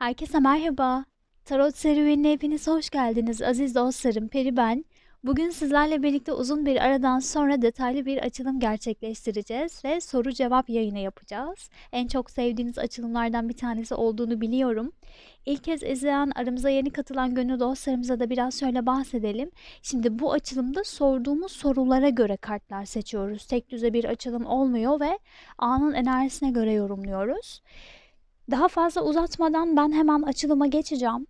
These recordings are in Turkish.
Herkese merhaba. Tarot serüvenine hepiniz hoş geldiniz. Aziz dostlarım, Peri ben. Bugün sizlerle birlikte uzun bir aradan sonra detaylı bir açılım gerçekleştireceğiz ve soru cevap yayını yapacağız. En çok sevdiğiniz açılımlardan bir tanesi olduğunu biliyorum. İlk kez izleyen, aramıza yeni katılan gönül dostlarımıza da biraz şöyle bahsedelim. Şimdi bu açılımda sorduğumuz sorulara göre kartlar seçiyoruz. Tek düze bir açılım olmuyor ve anın enerjisine göre yorumluyoruz. Daha fazla uzatmadan ben hemen açılıma geçeceğim.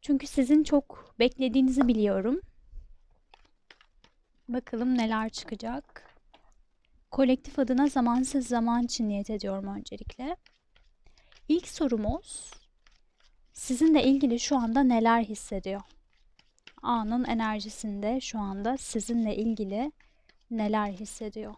Çünkü sizin çok beklediğinizi biliyorum. Bakalım neler çıkacak. Kolektif adına zamansız zaman için niyet ediyorum öncelikle. İlk sorumuz sizinle ilgili şu anda neler hissediyor? Anın enerjisinde şu anda sizinle ilgili neler hissediyor?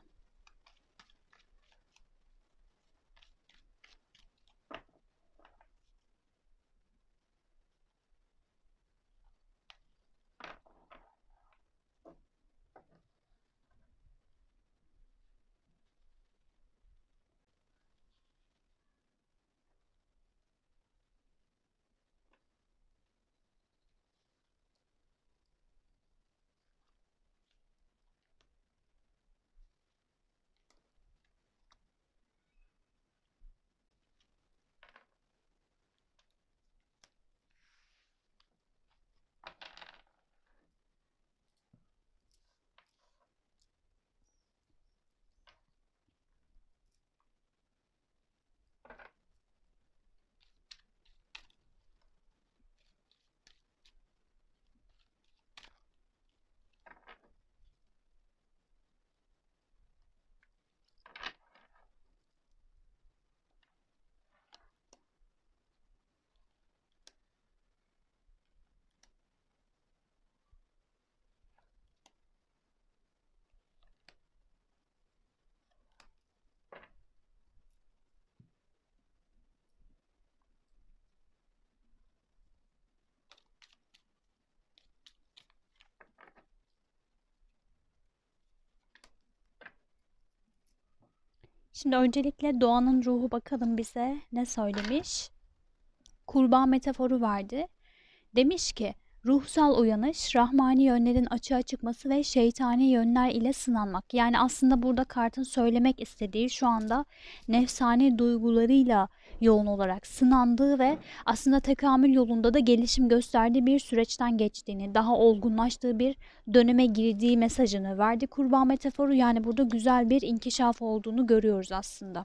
Şimdi öncelikle doğanın ruhu bakalım bize ne söylemiş. Kurbağa metaforu verdi. Demiş ki ruhsal uyanış, rahmani yönlerin açığa çıkması ve şeytani yönler ile sınanmak. Yani aslında burada kartın söylemek istediği şu anda nefsani duygularıyla yoğun olarak sınandığı ve aslında tekamül yolunda da gelişim gösterdiği bir süreçten geçtiğini, daha olgunlaştığı bir döneme girdiği mesajını verdi. Kurbağa metaforu yani burada güzel bir inkişaf olduğunu görüyoruz aslında.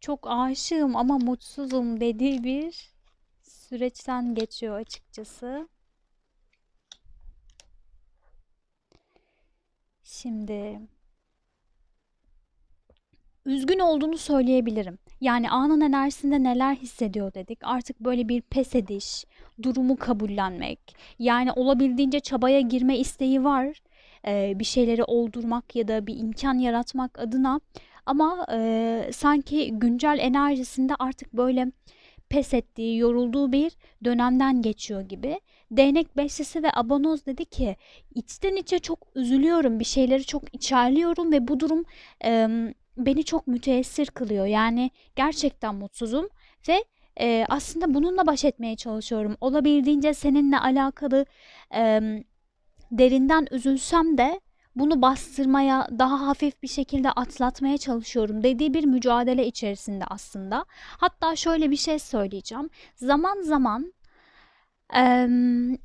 Çok aşığım ama mutsuzum dediği bir süreçten geçiyor açıkçası. Şimdi üzgün olduğunu söyleyebilirim. Yani anın enerjisinde neler hissediyor dedik. Artık böyle bir pes ediş, durumu kabullenmek. Yani olabildiğince çabaya girme isteği var. Ee, bir şeyleri oldurmak ya da bir imkan yaratmak adına. Ama e, sanki güncel enerjisinde artık böyle pes ettiği, yorulduğu bir dönemden geçiyor gibi. Değnek beşlisi ve abonoz dedi ki içten içe çok üzülüyorum, bir şeyleri çok içerliyorum ve bu durum e, beni çok müteessir kılıyor. Yani gerçekten mutsuzum ve e, aslında bununla baş etmeye çalışıyorum. Olabildiğince seninle alakalı e, derinden üzülsem de bunu bastırmaya, daha hafif bir şekilde atlatmaya çalışıyorum dediği bir mücadele içerisinde aslında. Hatta şöyle bir şey söyleyeceğim. Zaman zaman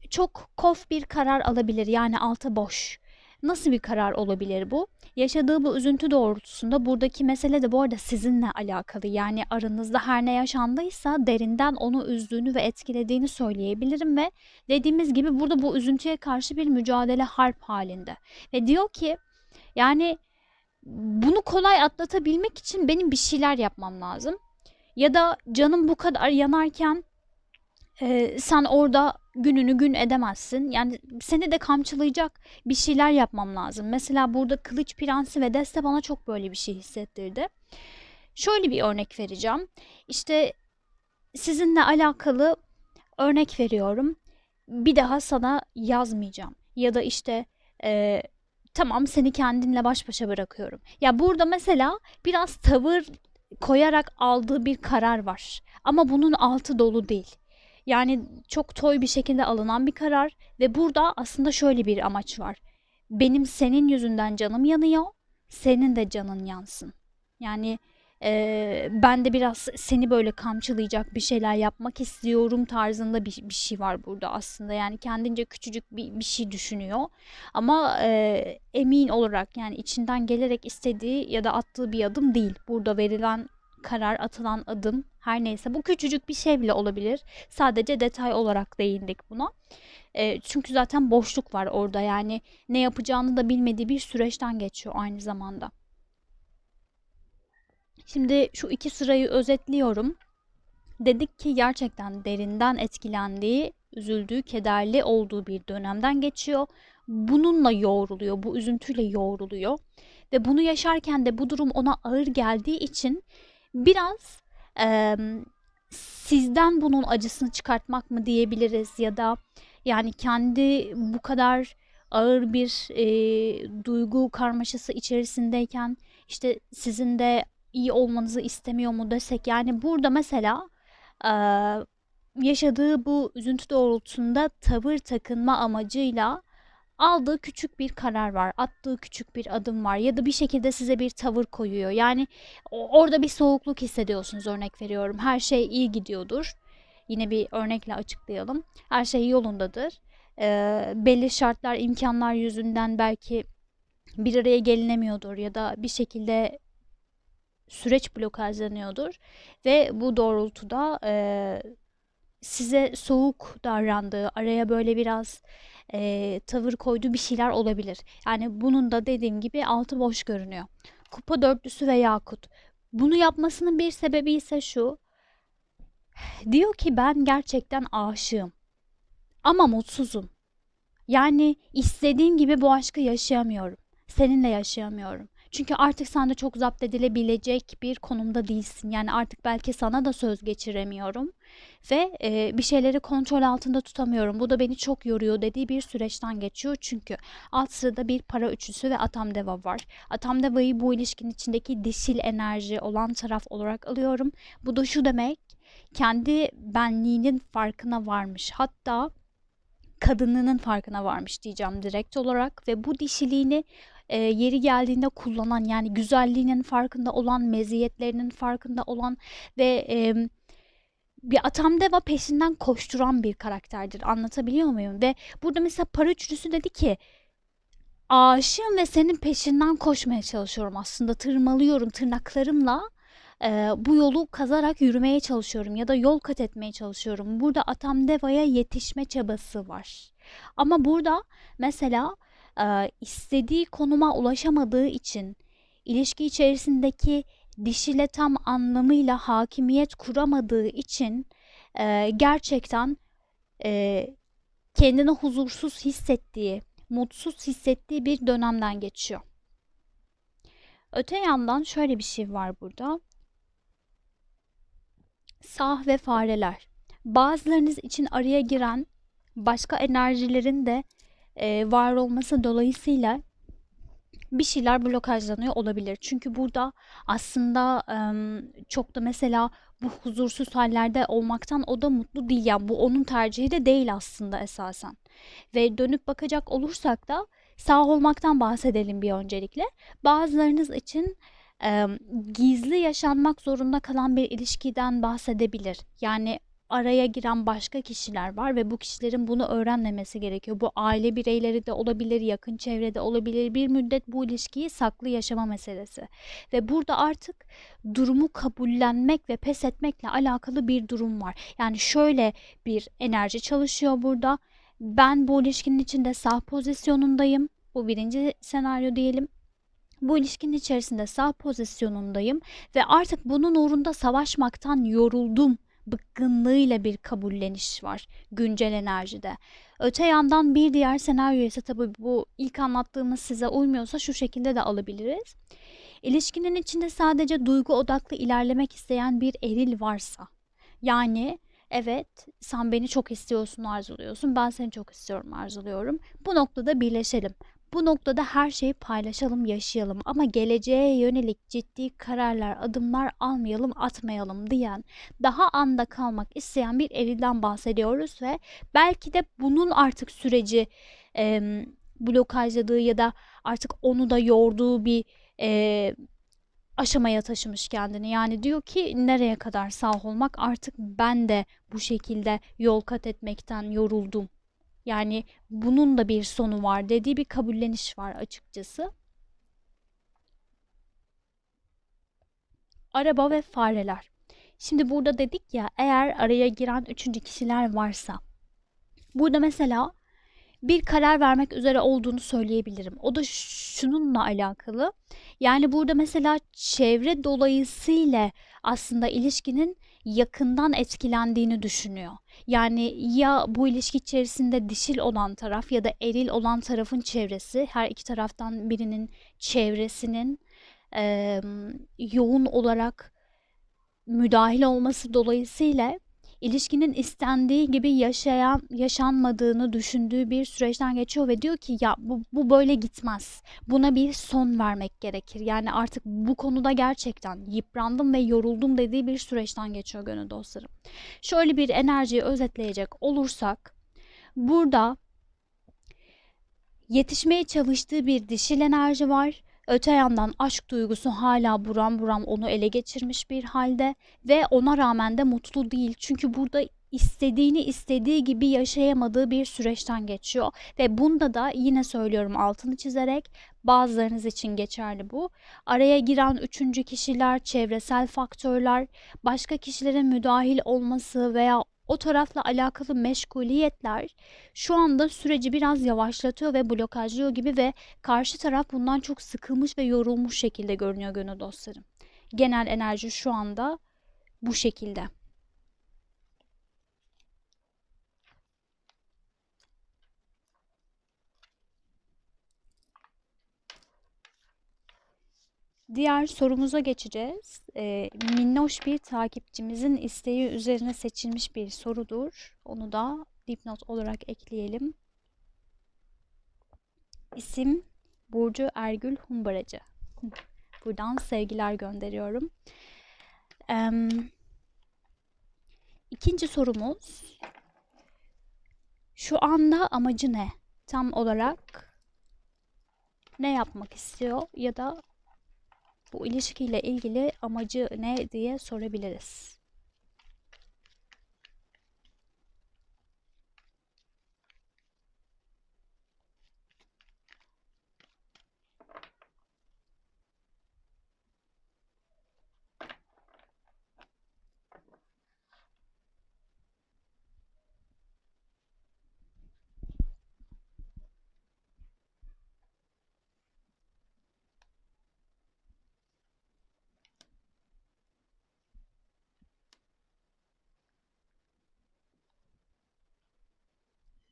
çok kof bir karar alabilir yani altı boş. Nasıl bir karar olabilir bu? Yaşadığı bu üzüntü doğrultusunda buradaki mesele de bu arada sizinle alakalı. Yani aranızda her ne yaşandıysa derinden onu üzdüğünü ve etkilediğini söyleyebilirim ve dediğimiz gibi burada bu üzüntüye karşı bir mücadele harp halinde. Ve diyor ki yani bunu kolay atlatabilmek için benim bir şeyler yapmam lazım. Ya da canım bu kadar yanarken e, sen orada gününü gün edemezsin. Yani seni de kamçılayacak bir şeyler yapmam lazım. Mesela burada Kılıç Prensi ve Deste bana çok böyle bir şey hissettirdi. Şöyle bir örnek vereceğim. İşte sizinle alakalı örnek veriyorum. Bir daha sana yazmayacağım. ya da işte e, tamam seni kendinle baş başa bırakıyorum. Ya burada mesela biraz tavır koyarak aldığı bir karar var. Ama bunun altı dolu değil. Yani çok toy bir şekilde alınan bir karar ve burada aslında şöyle bir amaç var. Benim senin yüzünden canım yanıyor, senin de canın yansın. Yani eee, ben de biraz seni böyle kamçılayacak bir şeyler yapmak istiyorum tarzında bir, bir şey var burada aslında. Yani kendince küçücük bir, bir şey düşünüyor. Ama eee, emin olarak yani içinden gelerek istediği ya da attığı bir adım değil. Burada verilen karar, atılan adım her neyse bu küçücük bir şey bile olabilir. Sadece detay olarak değindik buna. Eee, çünkü zaten boşluk var orada yani ne yapacağını da bilmediği bir süreçten geçiyor aynı zamanda. Şimdi şu iki sırayı özetliyorum. Dedik ki gerçekten derinden etkilendiği, üzüldüğü, kederli olduğu bir dönemden geçiyor. Bununla yoğruluyor, bu üzüntüyle yoğruluyor. Ve bunu yaşarken de bu durum ona ağır geldiği için biraz em, sizden bunun acısını çıkartmak mı diyebiliriz ya da yani kendi bu kadar ağır bir e, duygu karmaşası içerisindeyken işte sizin de iyi olmanızı istemiyor mu desek yani burada mesela eee, yaşadığı bu üzüntü doğrultusunda tavır takınma amacıyla aldığı küçük bir karar var, attığı küçük bir adım var ya da bir şekilde size bir tavır koyuyor. Yani orada bir soğukluk hissediyorsunuz örnek veriyorum. Her şey iyi gidiyordur. Yine bir örnekle açıklayalım. Her şey yolundadır. Eee, belli şartlar, imkanlar yüzünden belki bir araya gelinemiyordur ya da bir şekilde süreç blokajlanıyordur ve bu doğrultuda eee, size soğuk davrandığı, araya böyle biraz eee, tavır koyduğu bir şeyler olabilir. Yani bunun da dediğim gibi altı boş görünüyor. Kupa dörtlüsü ve yakut. Bunu yapmasının bir sebebi ise şu. Diyor ki ben gerçekten aşığım ama mutsuzum. Yani istediğim gibi bu aşkı yaşayamıyorum. Seninle yaşayamıyorum. Çünkü artık sen de çok zapt edilebilecek bir konumda değilsin. Yani artık belki sana da söz geçiremiyorum ve e, bir şeyleri kontrol altında tutamıyorum. Bu da beni çok yoruyor dediği bir süreçten geçiyor. Çünkü alt sırada bir para üçlüsü ve Atam Deva var. Atam Deva'yı bu ilişkinin içindeki dişil enerji olan taraf olarak alıyorum. Bu da şu demek, kendi benliğinin farkına varmış. Hatta kadınlığının farkına varmış diyeceğim direkt olarak ve bu dişiliğini e, yeri geldiğinde kullanan yani güzelliğinin farkında olan, meziyetlerinin farkında olan ve e, bir Atam Deva peşinden koşturan bir karakterdir. Anlatabiliyor muyum? Ve burada mesela para üçlüsü dedi ki aşığım ve senin peşinden koşmaya çalışıyorum aslında. Tırmalıyorum tırnaklarımla e, bu yolu kazarak yürümeye çalışıyorum ya da yol kat etmeye çalışıyorum. Burada Atam Deva'ya yetişme çabası var. Ama burada mesela e, istediği konuma ulaşamadığı için ilişki içerisindeki dişile tam anlamıyla hakimiyet kuramadığı için e, gerçekten e, kendini huzursuz hissettiği, mutsuz hissettiği bir dönemden geçiyor. Öte yandan şöyle bir şey var burada. Sah ve fareler. Bazılarınız için araya giren başka enerjilerin de e, var olması dolayısıyla bir şeyler blokajlanıyor olabilir. Çünkü burada aslında çok da mesela bu huzursuz hallerde olmaktan o da mutlu değil. Yani bu onun tercihi de değil aslında esasen. Ve dönüp bakacak olursak da sağ olmaktan bahsedelim bir öncelikle. Bazılarınız için gizli yaşanmak zorunda kalan bir ilişkiden bahsedebilir. Yani araya giren başka kişiler var ve bu kişilerin bunu öğrenmemesi gerekiyor. Bu aile bireyleri de olabilir, yakın çevrede olabilir. Bir müddet bu ilişkiyi saklı yaşama meselesi. Ve burada artık durumu kabullenmek ve pes etmekle alakalı bir durum var. Yani şöyle bir enerji çalışıyor burada. Ben bu ilişkinin içinde sağ pozisyonundayım. Bu birinci senaryo diyelim. Bu ilişkinin içerisinde sağ pozisyonundayım ve artık bunun uğrunda savaşmaktan yoruldum bıkkınlığıyla bir kabulleniş var güncel enerjide. Öte yandan bir diğer senaryo ise tabii bu ilk anlattığımız size uymuyorsa şu şekilde de alabiliriz. İlişkinin içinde sadece duygu odaklı ilerlemek isteyen bir eril varsa yani Evet, sen beni çok istiyorsun, arzuluyorsun. Ben seni çok istiyorum, arzuluyorum. Bu noktada birleşelim. Bu noktada her şeyi paylaşalım, yaşayalım ama geleceğe yönelik ciddi kararlar, adımlar almayalım, atmayalım diyen, daha anda kalmak isteyen bir evliden bahsediyoruz ve belki de bunun artık süreci e, blokajladığı ya da artık onu da yorduğu bir e, aşamaya taşımış kendini. Yani diyor ki nereye kadar sağ olmak artık ben de bu şekilde yol kat etmekten yoruldum. Yani bunun da bir sonu var dediği bir kabulleniş var açıkçası. Araba ve fareler. Şimdi burada dedik ya eğer araya giren üçüncü kişiler varsa. Burada mesela bir karar vermek üzere olduğunu söyleyebilirim. O da şununla alakalı. Yani burada mesela çevre dolayısıyla aslında ilişkinin yakından etkilendiğini düşünüyor. Yani ya bu ilişki içerisinde dişil olan taraf ya da eril olan tarafın çevresi, her iki taraftan birinin çevresinin e, yoğun olarak müdahil olması dolayısıyla ilişkinin istendiği gibi yaşayan yaşanmadığını düşündüğü bir süreçten geçiyor ve diyor ki ya bu, bu böyle gitmez. Buna bir son vermek gerekir. Yani artık bu konuda gerçekten yıprandım ve yoruldum dediği bir süreçten geçiyor gönül dostlarım. Şöyle bir enerjiyi özetleyecek olursak burada yetişmeye çalıştığı bir dişil enerji var Öte yandan aşk duygusu hala buram buram onu ele geçirmiş bir halde ve ona rağmen de mutlu değil. Çünkü burada istediğini istediği gibi yaşayamadığı bir süreçten geçiyor ve bunda da yine söylüyorum altını çizerek bazılarınız için geçerli bu. Araya giren üçüncü kişiler, çevresel faktörler, başka kişilerin müdahil olması veya o tarafla alakalı meşguliyetler şu anda süreci biraz yavaşlatıyor ve blokajlıyor gibi ve karşı taraf bundan çok sıkılmış ve yorulmuş şekilde görünüyor gönül dostlarım. Genel enerji şu anda bu şekilde. Diğer sorumuza geçeceğiz. Ee, minnoş bir takipçimizin isteği üzerine seçilmiş bir sorudur. Onu da dipnot olarak ekleyelim. İsim Burcu Ergül Humbaracı. Buradan sevgiler gönderiyorum. Ee, ikinci sorumuz şu anda amacı ne? Tam olarak ne yapmak istiyor ya da bu ilişkiyle ilgili amacı ne diye sorabiliriz.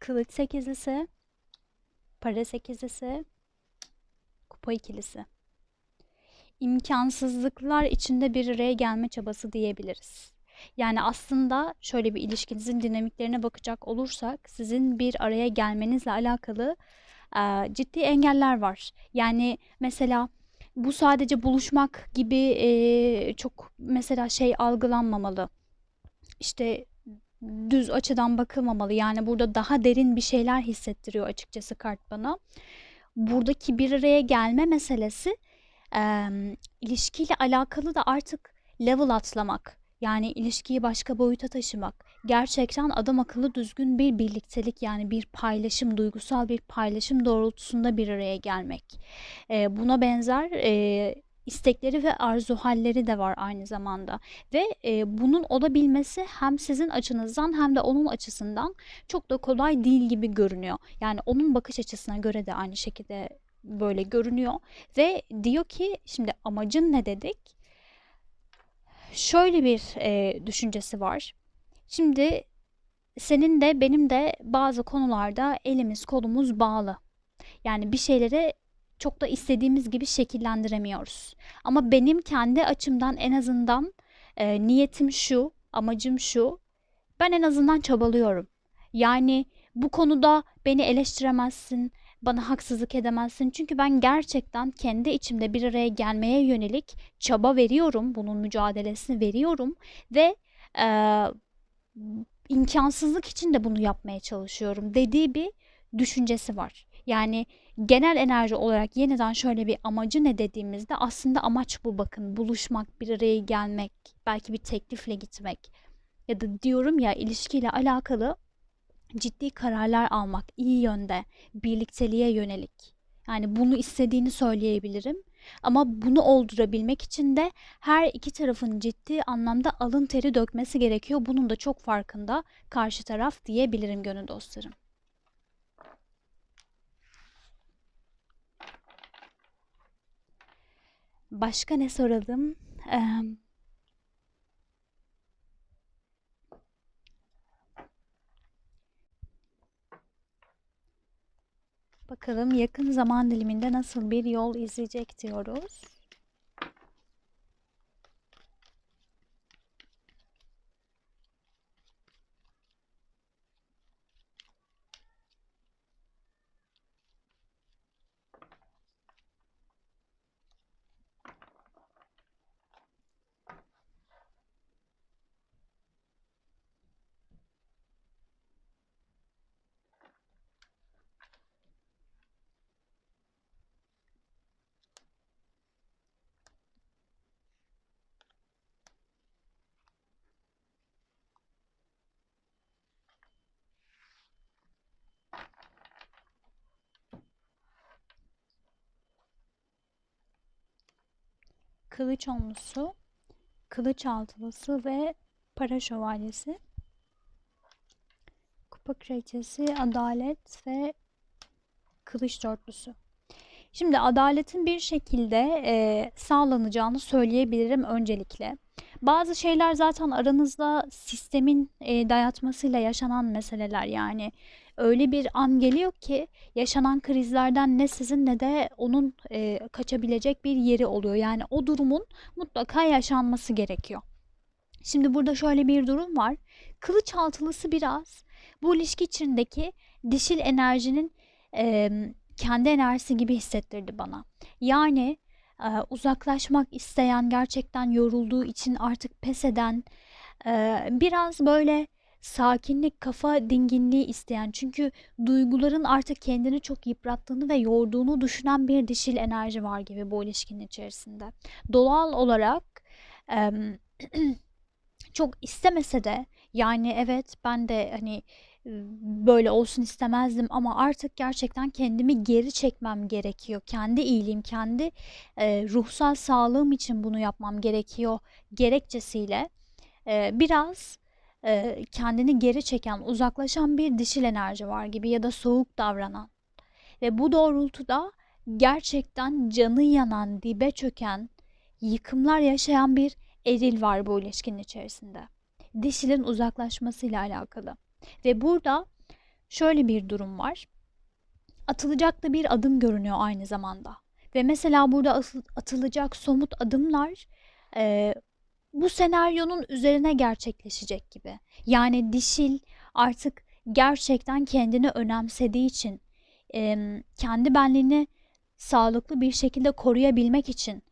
Kılıç sekizlisi, para sekizlisi, kupa ikilisi. İmkansızlıklar içinde bir araya gelme çabası diyebiliriz. Yani aslında şöyle bir ilişkinizin dinamiklerine bakacak olursak sizin bir araya gelmenizle alakalı e, ciddi engeller var. Yani mesela bu sadece buluşmak gibi e, çok mesela şey algılanmamalı. İşte düz açıdan bakılmamalı. Yani burada daha derin bir şeyler hissettiriyor açıkçası kart bana. Buradaki bir araya gelme meselesi e, ilişkiyle alakalı da artık level atlamak. Yani ilişkiyi başka boyuta taşımak. Gerçekten adam akıllı düzgün bir birliktelik yani bir paylaşım, duygusal bir paylaşım doğrultusunda bir araya gelmek. E, buna benzer e, istekleri ve arzu halleri de var aynı zamanda ve e, bunun olabilmesi hem sizin açınızdan hem de onun açısından çok da kolay değil gibi görünüyor. Yani onun bakış açısına göre de aynı şekilde böyle görünüyor ve diyor ki şimdi amacın ne dedik? Şöyle bir e, düşüncesi var. Şimdi senin de benim de bazı konularda elimiz kolumuz bağlı. Yani bir şeylere çok da istediğimiz gibi şekillendiremiyoruz. Ama benim kendi açımdan en azından e, niyetim şu, amacım şu. Ben en azından çabalıyorum. Yani bu konuda beni eleştiremezsin, bana haksızlık edemezsin. Çünkü ben gerçekten kendi içimde bir araya gelmeye yönelik çaba veriyorum. Bunun mücadelesini veriyorum ve eee, imkansızlık için de bunu yapmaya çalışıyorum dediği bir düşüncesi var. Yani genel enerji olarak yeniden şöyle bir amacı ne dediğimizde aslında amaç bu bakın. Buluşmak, bir araya gelmek, belki bir teklifle gitmek. Ya da diyorum ya ilişkiyle alakalı ciddi kararlar almak iyi yönde, birlikteliğe yönelik. Yani bunu istediğini söyleyebilirim. Ama bunu oldurabilmek için de her iki tarafın ciddi anlamda alın teri dökmesi gerekiyor. Bunun da çok farkında karşı taraf diyebilirim gönül dostlarım. Başka ne soralım? Eee, bakalım yakın zaman diliminde nasıl bir yol izleyecek diyoruz. Kılıç onlusu, kılıç altılısı ve para şövalyesi. Kupa kraliçesi, adalet ve kılıç dörtlüsü. Şimdi adaletin bir şekilde e, sağlanacağını söyleyebilirim öncelikle. Bazı şeyler zaten aranızda sistemin e, dayatmasıyla yaşanan meseleler yani öyle bir an geliyor ki yaşanan krizlerden ne sizin ne de onun e, kaçabilecek bir yeri oluyor. Yani o durumun mutlaka yaşanması gerekiyor. Şimdi burada şöyle bir durum var. Kılıç altılısı biraz bu ilişki içindeki dişil enerjinin e, kendi enerjisi gibi hissettirdi bana. Yani e, uzaklaşmak isteyen, gerçekten yorulduğu için artık pes eden, e, biraz böyle sakinlik, kafa dinginliği isteyen. Çünkü duyguların artık kendini çok yıprattığını ve yorduğunu düşünen bir dişil enerji var gibi bu ilişkinin içerisinde. Doğal olarak çok istemese de yani evet ben de hani böyle olsun istemezdim ama artık gerçekten kendimi geri çekmem gerekiyor. Kendi iyiliğim, kendi e, ruhsal sağlığım için bunu yapmam gerekiyor gerekçesiyle e, biraz e, kendini geri çeken, uzaklaşan bir dişil enerji var gibi ya da soğuk davranan. Ve bu doğrultuda gerçekten canı yanan, dibe çöken, yıkımlar yaşayan bir eril var bu ilişkinin içerisinde. Dişilin uzaklaşmasıyla alakalı. Ve burada şöyle bir durum var. Atılacak da bir adım görünüyor aynı zamanda. Ve mesela burada atılacak somut adımlar e, bu senaryonun üzerine gerçekleşecek gibi. Yani dişil artık gerçekten kendini önemsediği için, e, kendi benliğini sağlıklı bir şekilde koruyabilmek için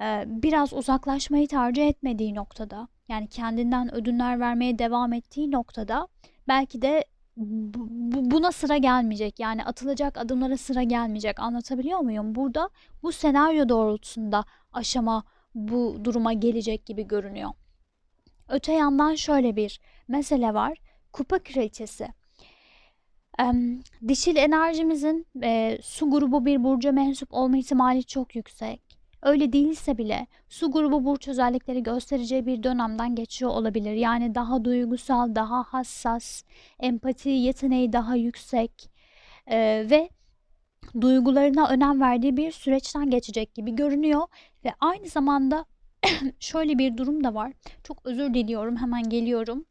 e, biraz uzaklaşmayı tercih etmediği noktada, yani kendinden ödünler vermeye devam ettiği noktada belki de bu, buna sıra gelmeyecek. Yani atılacak adımlara sıra gelmeyecek. Anlatabiliyor muyum? Burada bu senaryo doğrultusunda aşama bu duruma gelecek gibi görünüyor. Öte yandan şöyle bir mesele var. Kupa kraliçesi. Dişil enerjimizin e, su grubu bir burca mensup olma ihtimali çok yüksek. Öyle değilse bile su grubu burç özellikleri göstereceği bir dönemden geçiyor olabilir. Yani daha duygusal, daha hassas, empati yeteneği daha yüksek e, ve duygularına önem verdiği bir süreçten geçecek gibi görünüyor. Ve aynı zamanda şöyle bir durum da var. Çok özür diliyorum hemen geliyorum.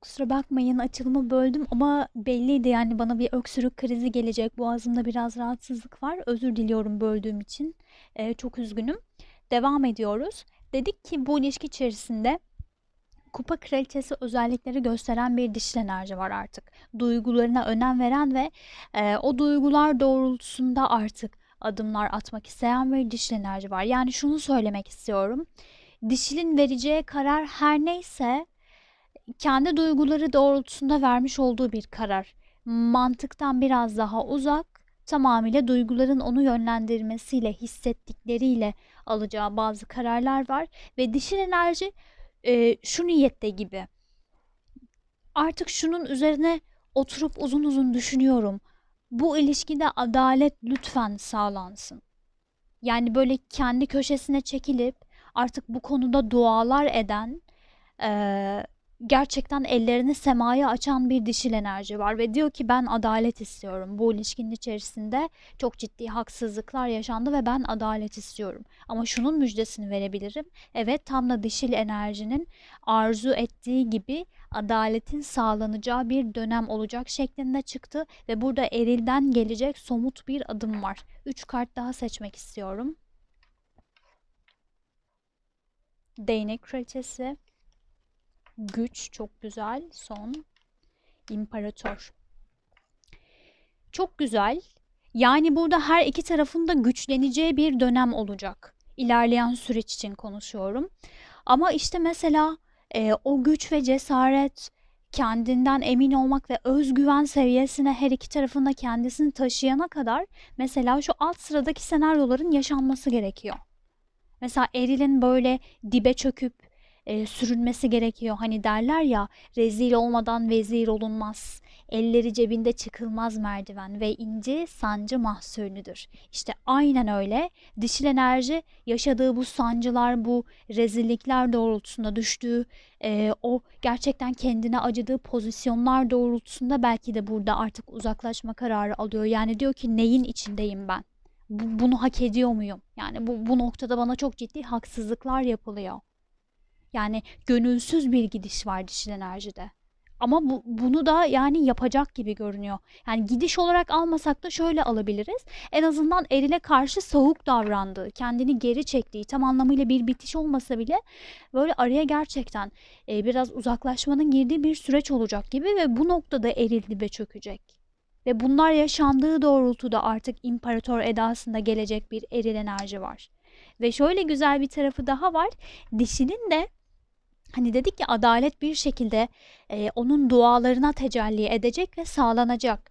Kusura bakmayın açılımı böldüm ama belliydi yani bana bir öksürük krizi gelecek. Boğazımda biraz rahatsızlık var. Özür diliyorum böldüğüm için. Ee, çok üzgünüm. Devam ediyoruz. Dedik ki bu ilişki içerisinde kupa kraliçesi özellikleri gösteren bir dişil enerji var artık. Duygularına önem veren ve e, o duygular doğrultusunda artık adımlar atmak isteyen bir dişil enerji var. Yani şunu söylemek istiyorum. Dişilin vereceği karar her neyse kendi duyguları doğrultusunda vermiş olduğu bir karar. Mantıktan biraz daha uzak, tamamıyla duyguların onu yönlendirmesiyle, hissettikleriyle alacağı bazı kararlar var ve dişil enerji e, şu niyette gibi. Artık şunun üzerine oturup uzun uzun düşünüyorum. Bu ilişkide adalet lütfen sağlansın. Yani böyle kendi köşesine çekilip artık bu konuda dualar eden, eee, gerçekten ellerini semaya açan bir dişil enerji var ve diyor ki ben adalet istiyorum. Bu ilişkinin içerisinde çok ciddi haksızlıklar yaşandı ve ben adalet istiyorum. Ama şunun müjdesini verebilirim. Evet tam da dişil enerjinin arzu ettiği gibi adaletin sağlanacağı bir dönem olacak şeklinde çıktı ve burada erilden gelecek somut bir adım var. 3 kart daha seçmek istiyorum. Değnek kraliçesi, güç çok güzel, son, imparator. Çok güzel. Yani burada her iki tarafın da güçleneceği bir dönem olacak. İlerleyen süreç için konuşuyorum. Ama işte mesela e, o güç ve cesaret, kendinden emin olmak ve özgüven seviyesine her iki tarafında kendisini taşıyana kadar mesela şu alt sıradaki senaryoların yaşanması gerekiyor. Mesela erilin böyle dibe çöküp e, sürünmesi gerekiyor. Hani derler ya rezil olmadan vezir olunmaz. Elleri cebinde çıkılmaz merdiven ve inci sancı mahsulüdür. İşte aynen öyle. Dişil enerji yaşadığı bu sancılar, bu rezillikler doğrultusunda düştüğü e, o gerçekten kendine acıdığı pozisyonlar doğrultusunda belki de burada artık uzaklaşma kararı alıyor. Yani diyor ki neyin içindeyim ben? Bu, bunu hak ediyor muyum? Yani bu, bu noktada bana çok ciddi haksızlıklar yapılıyor. Yani gönülsüz bir gidiş var dişil enerjide. Ama bu, bunu da yani yapacak gibi görünüyor. Yani gidiş olarak almasak da şöyle alabiliriz. En azından erile karşı soğuk davrandığı, kendini geri çektiği, tam anlamıyla bir bitiş olmasa bile böyle araya gerçekten e, biraz uzaklaşmanın girdiği bir süreç olacak gibi ve bu noktada eril dibe çökecek. Ve bunlar yaşandığı doğrultuda artık imparator edasında gelecek bir eril enerji var. Ve şöyle güzel bir tarafı daha var. Dişinin de Hani dedik ya adalet bir şekilde e, onun dualarına tecelli edecek ve sağlanacak.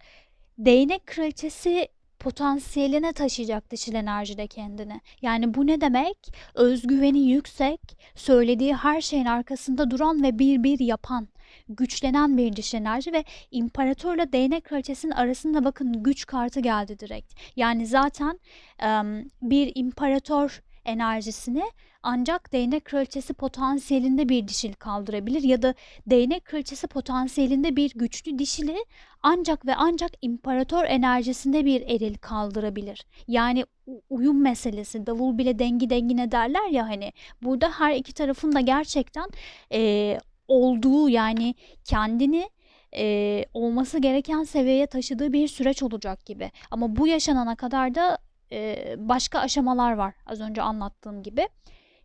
Değnek kraliçesi potansiyeline taşıyacak dişil enerjide kendini. Yani bu ne demek? Özgüveni yüksek, söylediği her şeyin arkasında duran ve bir bir yapan, güçlenen bir dişil enerji ve imparatorla değnek kraliçesinin arasında bakın güç kartı geldi direkt. Yani zaten um, bir imparator enerjisini ancak değnek kraliçesi potansiyelinde bir dişil kaldırabilir ya da değnek kraliçesi potansiyelinde bir güçlü dişili ancak ve ancak imparator enerjisinde bir eril kaldırabilir. Yani uyum meselesi davul bile dengi dengine derler ya hani burada her iki tarafın da gerçekten e, olduğu yani kendini e, olması gereken seviyeye taşıdığı bir süreç olacak gibi. Ama bu yaşanana kadar da e, başka aşamalar var az önce anlattığım gibi.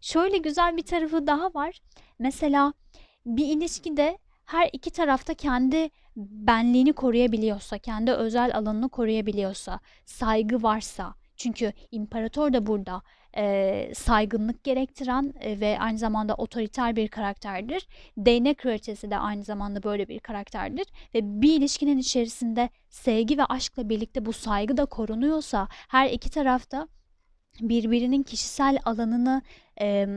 Şöyle güzel bir tarafı daha var. Mesela bir ilişkide her iki tarafta kendi benliğini koruyabiliyorsa, kendi özel alanını koruyabiliyorsa, saygı varsa, çünkü imparator da burada e, saygınlık gerektiren e, ve aynı zamanda otoriter bir karakterdir. Değnek kraliçesi de aynı zamanda böyle bir karakterdir. Ve bir ilişkinin içerisinde sevgi ve aşkla birlikte bu saygı da korunuyorsa her iki tarafta birbirinin kişisel alanını e,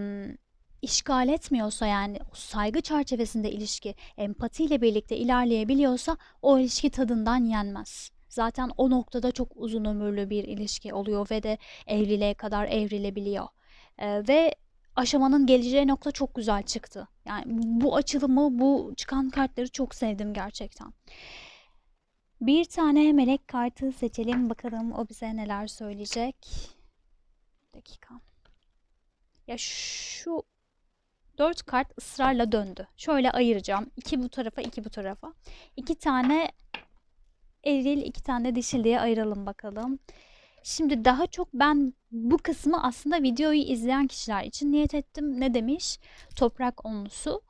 işgal etmiyorsa yani saygı çerçevesinde ilişki empatiyle birlikte ilerleyebiliyorsa o ilişki tadından yenmez. Zaten o noktada çok uzun ömürlü bir ilişki oluyor ve de evliliğe kadar evrilebiliyor. Ee, ve aşamanın geleceği nokta çok güzel çıktı. Yani bu açılımı, bu çıkan kartları çok sevdim gerçekten. Bir tane melek kartı seçelim bakalım o bize neler söyleyecek. Bir dakika. Ya şu dört kart ısrarla döndü. Şöyle ayıracağım. İki bu tarafa, iki bu tarafa. İki tane eril, iki tane dişil diye ayıralım bakalım. Şimdi daha çok ben bu kısmı aslında videoyu izleyen kişiler için niyet ettim. Ne demiş? Toprak onlusu.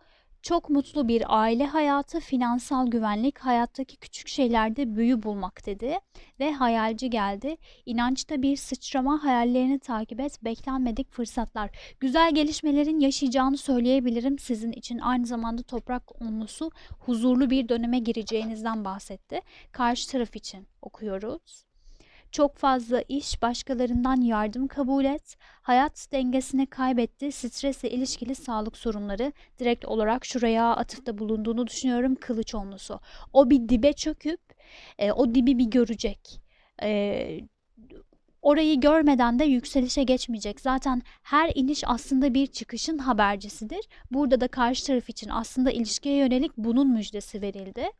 Çok mutlu bir aile hayatı, finansal güvenlik, hayattaki küçük şeylerde büyü bulmak dedi ve hayalci geldi. İnançta bir sıçrama, hayallerini takip et, beklenmedik fırsatlar. Güzel gelişmelerin yaşayacağını söyleyebilirim sizin için. Aynı zamanda toprak onlusu huzurlu bir döneme gireceğinizden bahsetti. Karşı taraf için okuyoruz. Çok fazla iş, başkalarından yardım kabul et. Hayat dengesini kaybetti. Stresle ilişkili sağlık sorunları direkt olarak şuraya atıfta bulunduğunu düşünüyorum. Kılıç onlusu. O bir dibe çöküp e, o dibi bir görecek. E, orayı görmeden de yükselişe geçmeyecek. Zaten her iniş aslında bir çıkışın habercisidir. Burada da karşı taraf için aslında ilişkiye yönelik bunun müjdesi verildi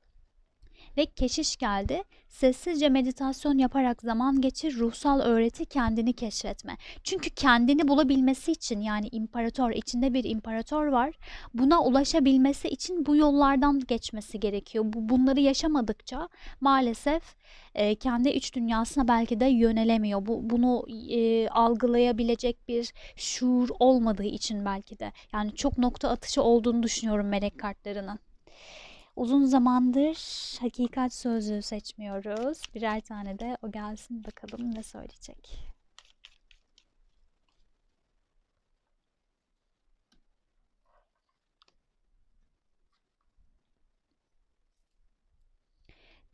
ve keşiş geldi. Sessizce meditasyon yaparak zaman geçir, ruhsal öğreti kendini keşfetme. Çünkü kendini bulabilmesi için yani imparator, içinde bir imparator var. Buna ulaşabilmesi için bu yollardan geçmesi gerekiyor. Bu, bunları yaşamadıkça maalesef e, kendi iç dünyasına belki de yönelemiyor. Bu, bunu e, algılayabilecek bir şuur olmadığı için belki de. Yani çok nokta atışı olduğunu düşünüyorum melek kartlarının. Uzun zamandır hakikat sözlüğü seçmiyoruz. Birer tane de o gelsin bakalım ne söyleyecek.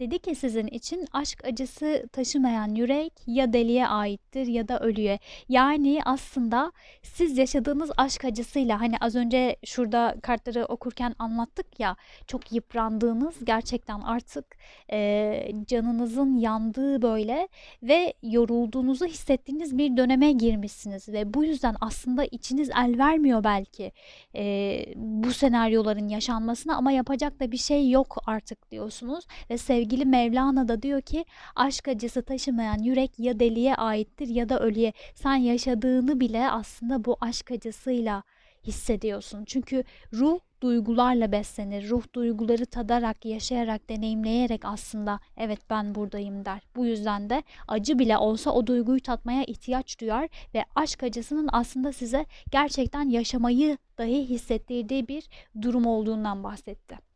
Dedi ki sizin için aşk acısı taşımayan yürek ya deliye aittir ya da ölüye. Yani aslında siz yaşadığınız aşk acısıyla hani az önce şurada kartları okurken anlattık ya çok yıprandığınız gerçekten artık e, canınızın yandığı böyle ve yorulduğunuzu hissettiğiniz bir döneme girmişsiniz ve bu yüzden aslında içiniz el vermiyor belki e, bu senaryoların yaşanmasına ama yapacak da bir şey yok artık diyorsunuz ve sevgi sevgili Mevlana da diyor ki aşk acısı taşımayan yürek ya deliye aittir ya da ölüye. Sen yaşadığını bile aslında bu aşk acısıyla hissediyorsun. Çünkü ruh duygularla beslenir. Ruh duyguları tadarak, yaşayarak, deneyimleyerek aslında evet ben buradayım der. Bu yüzden de acı bile olsa o duyguyu tatmaya ihtiyaç duyar ve aşk acısının aslında size gerçekten yaşamayı dahi hissettirdiği bir durum olduğundan bahsetti.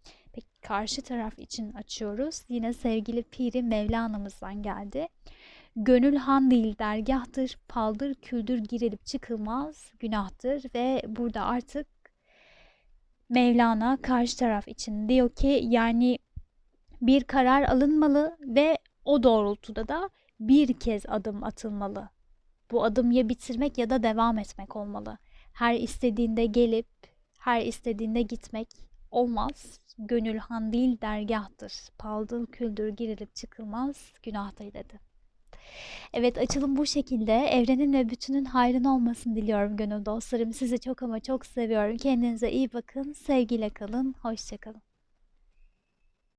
Karşı taraf için açıyoruz. Yine sevgili Piri Mevlana'mızdan geldi. Gönül han değil dergahtır, paldır küldür girilip çıkılmaz günahtır ve burada artık Mevlana karşı taraf için diyor ki yani bir karar alınmalı ve o doğrultuda da bir kez adım atılmalı. Bu adım ya bitirmek ya da devam etmek olmalı. Her istediğinde gelip her istediğinde gitmek olmaz. Gönül han değil dergahtır. Paldıl küldür girilip çıkılmaz günahtır dedi. Evet açılım bu şekilde. Evrenin ve bütünün hayrın olmasını diliyorum gönül dostlarım. Sizi çok ama çok seviyorum. Kendinize iyi bakın. Sevgiyle kalın. Hoşçakalın.